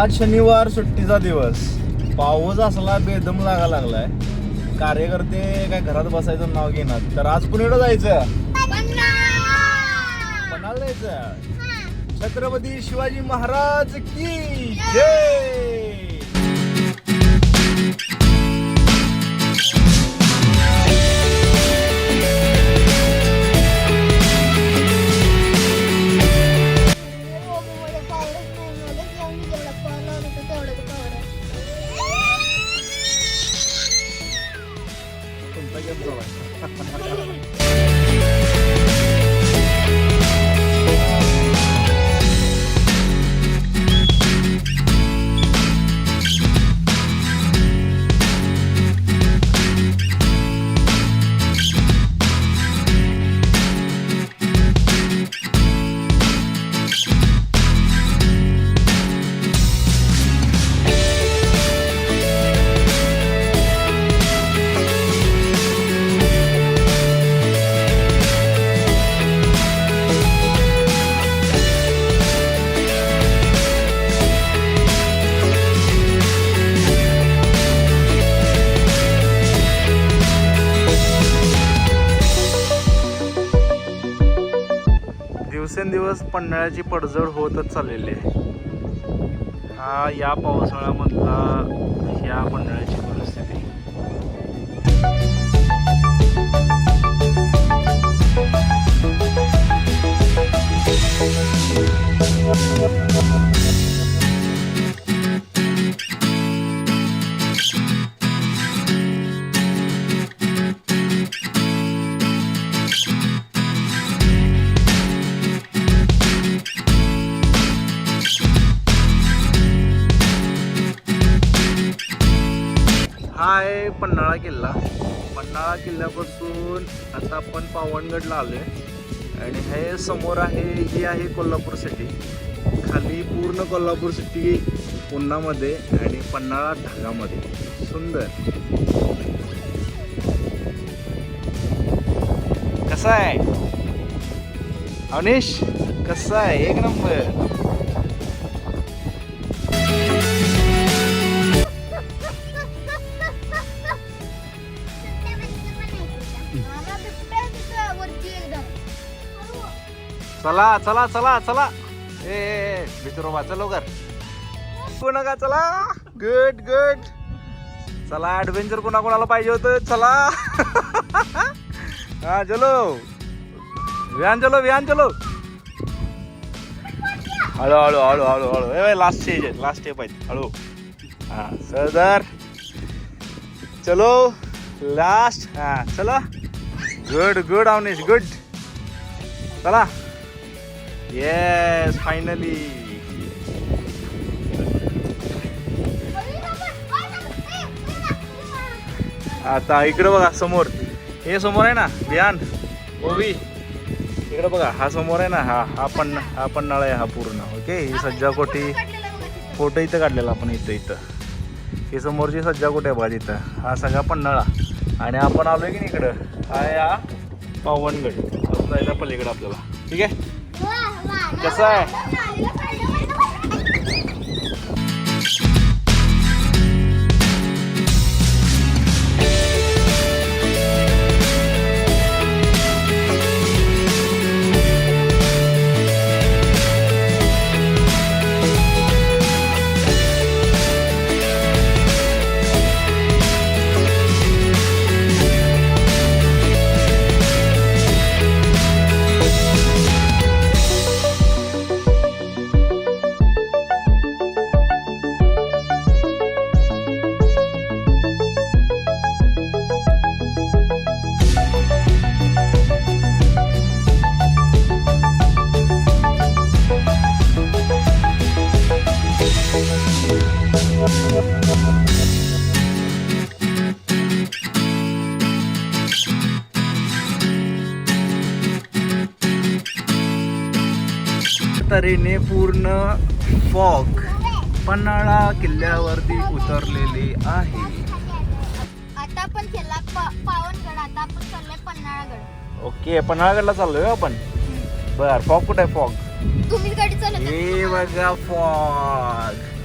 आज शनिवार सुट्टीचा दिवस. पाऊस असला बेदम लागा लागलाय. कार्यकर्ते काय घरात बसायचं नाव घेणार. तर आज कुणीकडे जायचं. जायचं. छत्रपती शिवाजी महाराज की जय! 全部了。दिवसेंदिवस पन्हाळ्याची पडझड होतच चाललेली आहे हा या पावसाळ्यामधला ह्या पन्हाळ्याची परिस्थिती Thank you. पन्हाळा किल्ला. पन्हाळा किल्ल्यापासून आता आपण पावनगडला आहे आणि हे समोर आहे ही आहे कोल्हापूर सिटी खाली पूर्ण कोल्हापूर सिटी उन्हामध्ये आणि पन्हाळा ढगामध्ये. सुंदर. कसा आहे? अनिश कसा आहे? एक नंबर. चला चला चला चला. ए, ए वाचा लवकर. कोणा चला. गुड गुड चला ऍडव्हेंचर कोणा कोणाला पाहिजे होतं? चला. हा चलो व्यान चलो व्यान चलो हळू हळू हळू हळू हळू. ए लास्ट स्टेज आहे. लास्ट स्टेप आहे. हळू. हा सरदार चलो. लास्ट हा चला. गुड गुड अवनीश गुड चला. येस फायनली आता इकडे बघा समोर. हे समोर आहे ना बियान ओवी इकडे बघा हा समोर आहे ना हा हा पण हा पन्हाळा आहे हा पूर्ण. ओके ही सज्जा कोठी. फोटो इथं काढलेला आपण इथं इथं. हे समोरची सज्जा कोठे आहे बघा इथं हा सगळा पन्हाळा. आणि आपण आलोय की नाही इकडं? हा या हा पावनगड. जायचं पलीकडे आपल्याला. ठीक आहे? कसं आहे? तऱ्हेने पूर्ण फॉग पन्हाळा किल्ल्यावरती उतरलेले आहे. आता आपण केला पा- पावनगड आता आपण चाललोय पन्हाळागड. ओके पन्हाळगडला चाललोय हो आपण? बर फॉग कुठे फॉग? तुम्ही गाडी चालत हे बघा फॉग.